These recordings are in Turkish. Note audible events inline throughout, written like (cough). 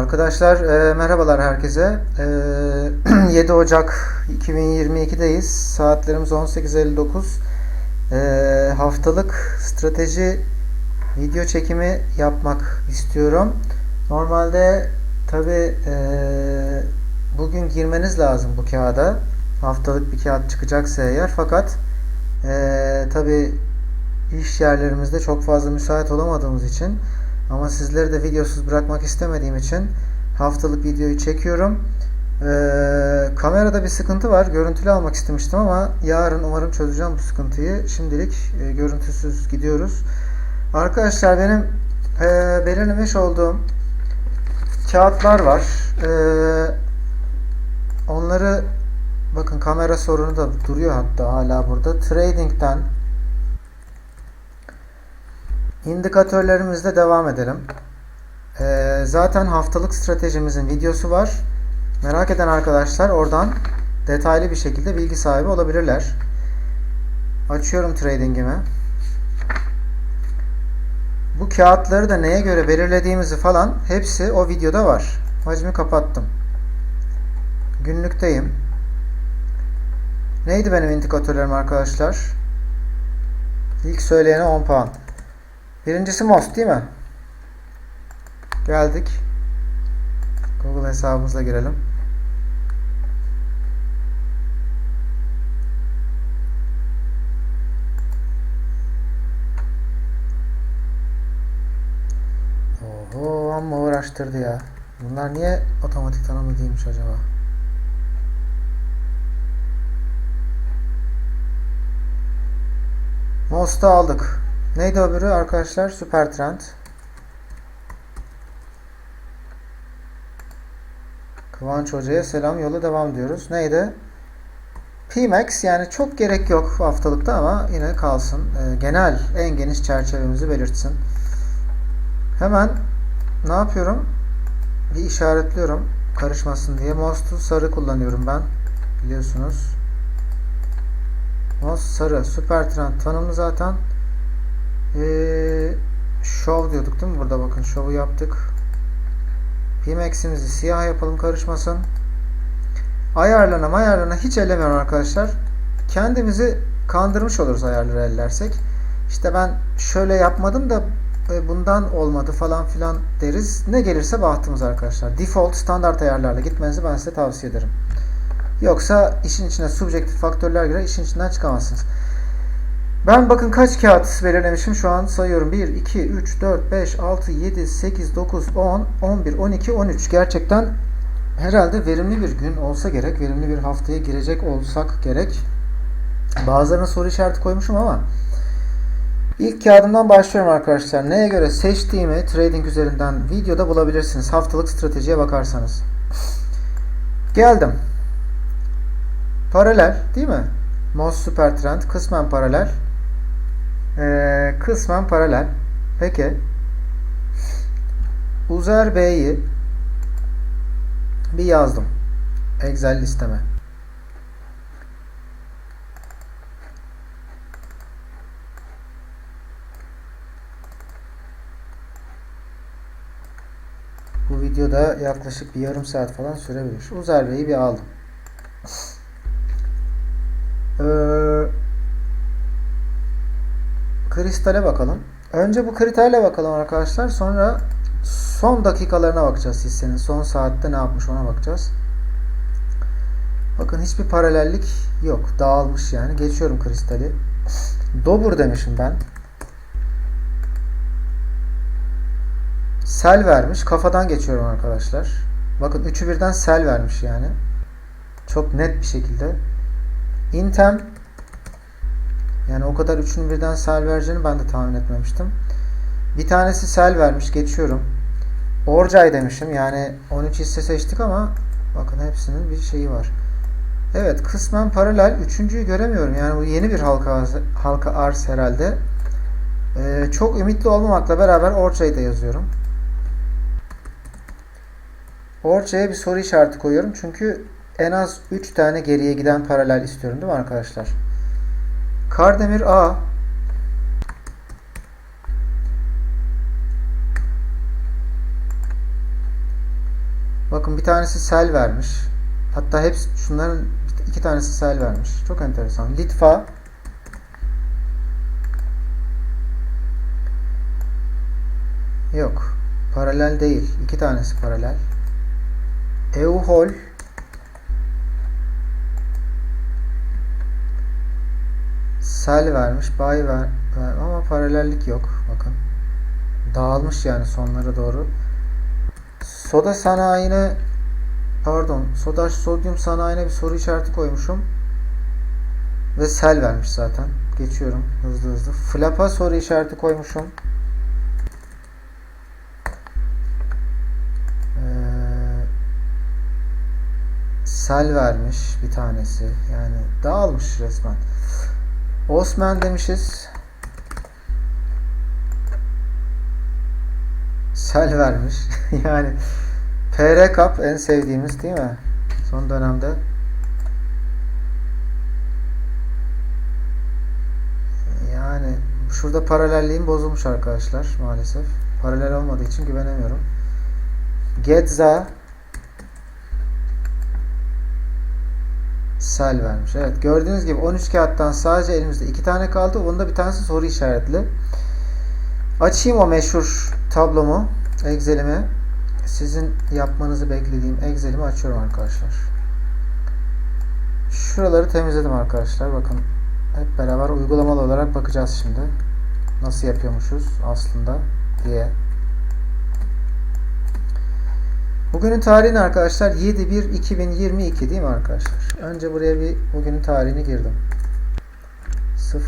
Arkadaşlar e, merhabalar herkese. E, (clears throat) 7 Ocak 2022'deyiz. Saatlerimiz 18.59. E, haftalık strateji video çekimi yapmak istiyorum. Normalde tabi bugün girmeniz lazım bu kağıda. Haftalık bir kağıt çıkacaksa eğer. Fakat e, tabi iş yerlerimizde çok fazla müsait olamadığımız için ama sizleri de videosuz bırakmak istemediğim için haftalık videoyu çekiyorum. Ee, kamerada bir sıkıntı var. Görüntülü almak istemiştim ama yarın umarım çözeceğim bu sıkıntıyı. Şimdilik e, görüntüsüz gidiyoruz. Arkadaşlar benim e, belirlemiş olduğum kağıtlar var. E, onları bakın kamera sorunu da duruyor hatta hala burada. Trading'den İndikatörlerimizle devam edelim. Ee, zaten haftalık stratejimizin videosu var. Merak eden arkadaşlar oradan detaylı bir şekilde bilgi sahibi olabilirler. Açıyorum trading'imi. Bu kağıtları da neye göre belirlediğimizi falan hepsi o videoda var. Hacmi kapattım. Günlükteyim. Neydi benim indikatörlerim arkadaşlar? İlk söyleyene 10 puan. Birincisi Most değil mi? Geldik. Google hesabımızla girelim. Oho amma uğraştırdı ya. Bunlar niye otomatik tanımlı değilmiş acaba? Most'u aldık. Neydi öbürü arkadaşlar? Süper Trend. Kıvanç Hoca'ya selam yola devam diyoruz. Neydi? PMAX yani çok gerek yok haftalıkta ama yine kalsın. Ee, genel en geniş çerçevemizi belirtsin. Hemen ne yapıyorum? Bir işaretliyorum karışmasın diye. Most'u sarı kullanıyorum ben. Biliyorsunuz. Most sarı. Süper Trend tanımlı zaten. Ee, show diyorduk değil mi? Burada bakın show'u yaptık. Pmax'imizi siyah yapalım karışmasın. Ayarlana ayarlana hiç ellemiyorum arkadaşlar. Kendimizi kandırmış oluruz ayarları ellersek. İşte ben şöyle yapmadım da e, bundan olmadı falan filan deriz. Ne gelirse bahtımız arkadaşlar. Default standart ayarlarla gitmenizi ben size tavsiye ederim. Yoksa işin içine subjektif faktörler girer, işin içinden çıkamazsınız. Ben bakın kaç kağıt belirlemişim şu an sayıyorum. 1, 2, 3, 4, 5, 6, 7, 8, 9, 10, 11, 12, 13. Gerçekten herhalde verimli bir gün olsa gerek. Verimli bir haftaya girecek olsak gerek. Bazılarına soru işareti koymuşum ama ilk kağıdımdan başlıyorum arkadaşlar. Neye göre seçtiğimi trading üzerinden videoda bulabilirsiniz. Haftalık stratejiye bakarsanız. Geldim. Paralel değil mi? Most Super Trend kısmen paralel. Ee, kısmen paralel. Peki. Uzer B'yi bir yazdım. Excel listeme. Bu videoda yaklaşık bir yarım saat falan sürebilir. Uzer B'yi bir aldım. Kristale bakalım. Önce bu kriterle bakalım arkadaşlar. Sonra son dakikalarına bakacağız hissenin. Son saatte ne yapmış ona bakacağız. Bakın hiçbir paralellik yok. Dağılmış yani. Geçiyorum kristali. Dobur demişim ben. Sel vermiş. Kafadan geçiyorum arkadaşlar. Bakın üçü birden sel vermiş yani. Çok net bir şekilde. Intem yani o kadar üçünün birden sel vereceğini ben de tahmin etmemiştim. Bir tanesi sel vermiş. Geçiyorum. Orcay demişim. Yani 13 hisse seçtik ama bakın hepsinin bir şeyi var. Evet kısmen paralel. Üçüncüyü göremiyorum. Yani bu yeni bir halka halka arz herhalde. Ee, çok ümitli olmamakla beraber Orçay'ı da yazıyorum. Orçay'a bir soru işareti koyuyorum. Çünkü en az 3 tane geriye giden paralel istiyorum değil mi arkadaşlar? Kardemir A Bakın bir tanesi sel vermiş. Hatta hepsi şunların iki tanesi sel vermiş. Çok enteresan. Litfa Yok. Paralel değil. İki tanesi paralel. Euhol Sel vermiş. Bay ver, ver ama paralellik yok. Bakın. Dağılmış yani sonlara doğru. Soda sanayine pardon soda sodyum sanayine bir soru işareti koymuşum. Ve sel vermiş zaten. Geçiyorum hızlı hızlı. Flap'a soru işareti koymuşum. Ee, sel vermiş bir tanesi. Yani dağılmış resmen. Osman demişiz. Sel vermiş. (laughs) yani PR Cup en sevdiğimiz değil mi? Son dönemde. Yani şurada paralelliğim bozulmuş arkadaşlar maalesef. Paralel olmadığı için güvenemiyorum. Getza Sel vermiş. Evet gördüğünüz gibi 13 kağıttan sadece elimizde 2 tane kaldı. Onda bir tanesi soru işaretli. Açayım o meşhur tablomu. Excel'imi. Sizin yapmanızı beklediğim Excel'imi açıyorum arkadaşlar. Şuraları temizledim arkadaşlar. Bakın hep beraber uygulamalı olarak bakacağız şimdi. Nasıl yapıyormuşuz aslında diye. Bugünün tarihini arkadaşlar 7-1-2022 değil mi arkadaşlar? Önce buraya bir bugünün tarihini girdim.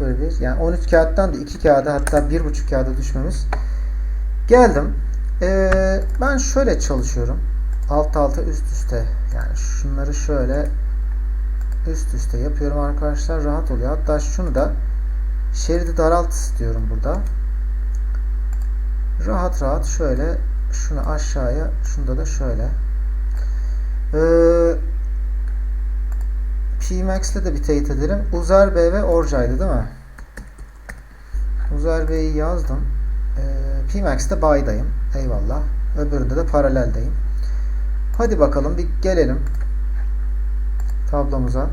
01 yani 13 kağıttan da 2 kağıda hatta 1,5 kağıda düşmemiz. Geldim. Ee, ben şöyle çalışıyorum. Alt alta üst üste. Yani şunları şöyle üst üste yapıyorum arkadaşlar. Rahat oluyor. Hatta şunu da şeridi daralt istiyorum burada. Rahat rahat şöyle şunu aşağıya şunda da şöyle ee, Pmax ile de bir teyit edelim. Uzer B ve Orca'ydı değil mi? Uzer B'yi yazdım. Ee, Pmax'te bay'dayım. Eyvallah. Öbüründe de paraleldeyim. Hadi bakalım bir gelelim tablomuza.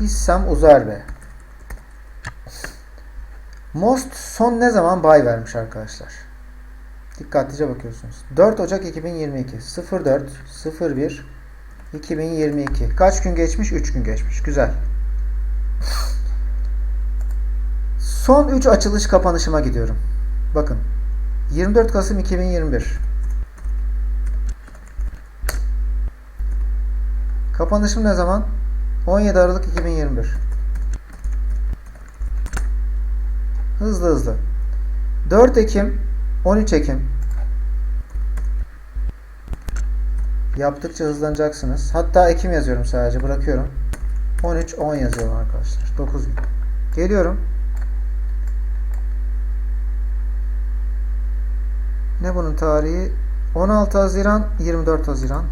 Hissem Uzer B. Most son ne zaman bay vermiş arkadaşlar? Dikkatlice bakıyorsunuz. 4 Ocak 2022 04 01 2022 Kaç gün geçmiş? 3 gün geçmiş. Güzel. Son 3 açılış kapanışıma gidiyorum. Bakın. 24 Kasım 2021 Kapanışım ne zaman? 17 Aralık 2021 Hızlı hızlı. 4 Ekim 13 Ekim yaptıkça hızlanacaksınız. Hatta Ekim yazıyorum sadece bırakıyorum. 13 10 yazıyorum arkadaşlar. 9 gün. Geliyorum. Ne bunun tarihi? 16 Haziran 24 Haziran.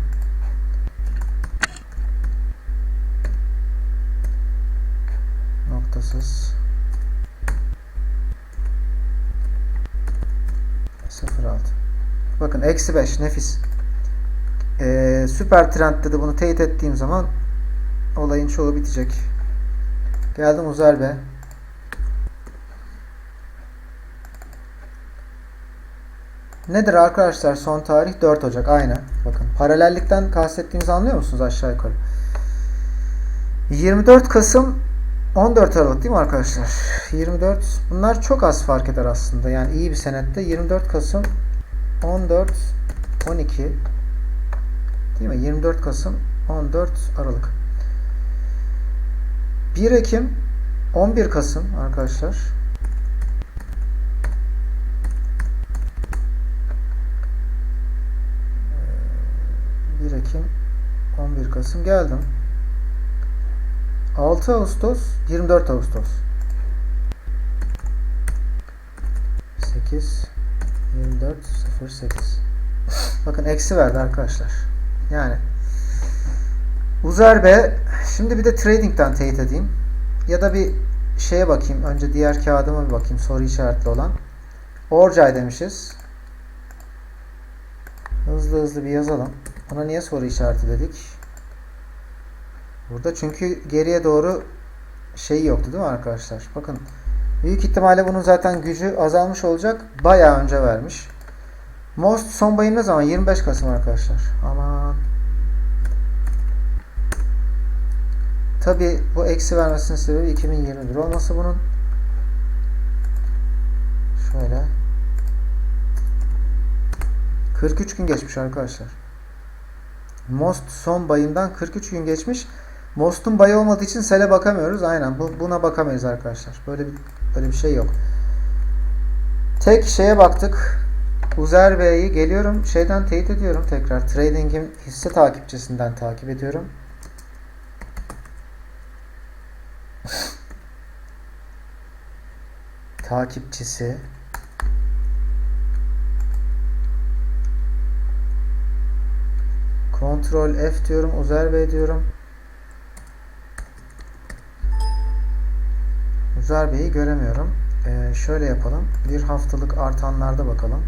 Noktasız. Bakın eksi 5 nefis. Ee, süper trendde de bunu teyit ettiğim zaman olayın çoğu bitecek. Geldim Uzer be. Nedir arkadaşlar son tarih 4 Ocak aynı. Bakın paralellikten kastettiğimizi anlıyor musunuz aşağı yukarı? 24 Kasım 14 Aralık değil mi arkadaşlar? 24 bunlar çok az fark eder aslında. Yani iyi bir senette 24 Kasım 14 12 değil mi? 24 Kasım 14 Aralık. 1 Ekim 11 Kasım arkadaşlar. Ee, 1 Ekim 11 Kasım geldim. 6 Ağustos 24 Ağustos 8 24 08 Bakın eksi verdi arkadaşlar. Yani Uzer B şimdi bir de trading'den teyit edeyim. Ya da bir şeye bakayım. Önce diğer kağıdıma bir bakayım. Soru işaretli olan. Orcay demişiz. Hızlı hızlı bir yazalım. Buna niye soru işareti dedik? Burada çünkü geriye doğru şey yoktu değil mi arkadaşlar? Bakın büyük ihtimalle bunun zaten gücü azalmış olacak. Bayağı önce vermiş. Most son bayım ne zaman? 25 Kasım arkadaşlar. Aman. Tabi bu eksi vermesinin sebebi 2021 olması bunun. Şöyle. 43 gün geçmiş arkadaşlar. Most son bayından 43 gün geçmiş. Most'un bayı olmadığı için sele bakamıyoruz. Aynen bu, buna bakamayız arkadaşlar. Böyle bir böyle bir şey yok. Tek şeye baktık. Uzer Bey'i geliyorum. Şeyden teyit ediyorum tekrar. Trading'in hisse takipçisinden takip ediyorum. (laughs) takipçisi Ctrl F diyorum. Uzer Bey diyorum. Uzer Bey'i göremiyorum. Ee, şöyle yapalım. Bir haftalık artanlarda bakalım.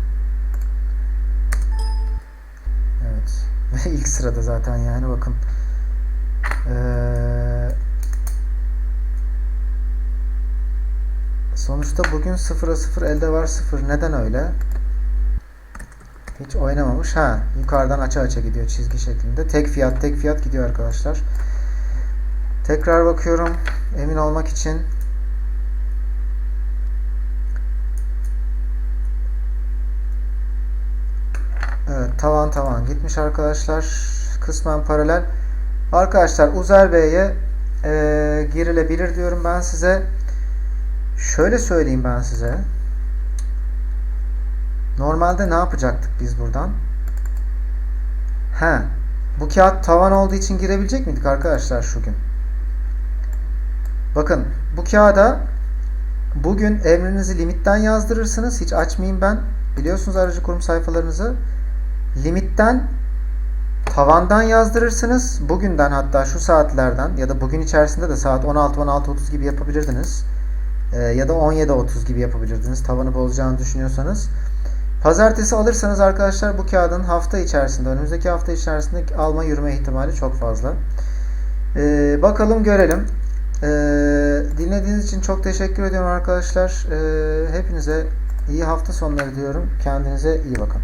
Evet. (laughs) Ve ilk sırada zaten yani bakın. Ee, sonuçta bugün 0'a 0 elde var 0. Neden öyle? Hiç oynamamış. Ha, yukarıdan aça aça gidiyor çizgi şeklinde. Tek fiyat tek fiyat gidiyor arkadaşlar. Tekrar bakıyorum. Emin olmak için. Evet tavan tavan gitmiş arkadaşlar. Kısmen paralel. Arkadaşlar Uzer Bey'e e, girilebilir diyorum ben size. Şöyle söyleyeyim ben size. Normalde ne yapacaktık biz buradan? He. Bu kağıt tavan olduğu için girebilecek miydik arkadaşlar şu gün? Bakın bu kağıda bugün emrinizi limitten yazdırırsınız. Hiç açmayayım ben. Biliyorsunuz aracı kurum sayfalarınızı. Limitten tavandan yazdırırsınız. Bugünden hatta şu saatlerden ya da bugün içerisinde de saat 16-16.30 gibi yapabilirdiniz. Ee, ya da 17.30 gibi yapabilirdiniz. Tavanı bozacağını düşünüyorsanız. Pazartesi alırsanız arkadaşlar bu kağıdın hafta içerisinde, önümüzdeki hafta içerisinde alma yürüme ihtimali çok fazla. Ee, bakalım görelim. Ee, dinlediğiniz için çok teşekkür ediyorum arkadaşlar. Ee, hepinize iyi hafta sonları diyorum. Kendinize iyi bakın.